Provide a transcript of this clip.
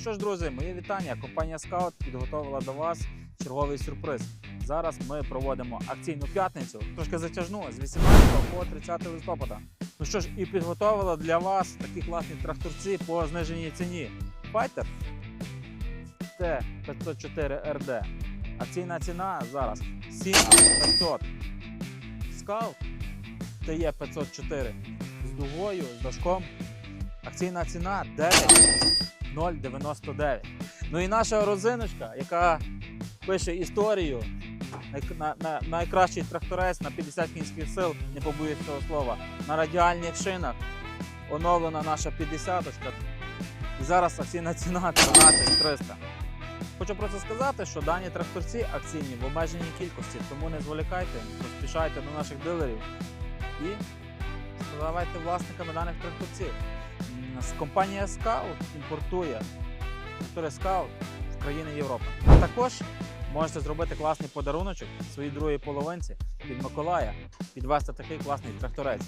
Що ж, друзі, мої вітання. Компанія Scout підготовила до вас черговий сюрприз. Зараз ми проводимо акційну п'ятницю, трошки затяжну з 18 по 30 листопада. Ну що ж, і підготовила для вас такі класні тракторці по зниженій ціні. Fighter T504RD. Акційна ціна зараз 7500. Scout TE504 з дугою, з дашком. Акційна ціна 9,099. Ну і наша розиночка, яка пише історію. на- на- Найкращий тракторець на 50 кінських сил, не побоюсь цього слова. На радіальних шинах оновлена наша 50-очка. І зараз акційна ціна 13300. Хочу просто сказати, що дані тракторці акційні в обмеженій кількості, тому не зволікайте, поспішайте до наших дилерів і ставайте власниками даних тракторців. Компанія Scout імпортує трактори Scout в країни Європи. Також можете зробити класний подаруночок своїй другій половинці від Миколая, підвести такий класний тракторець.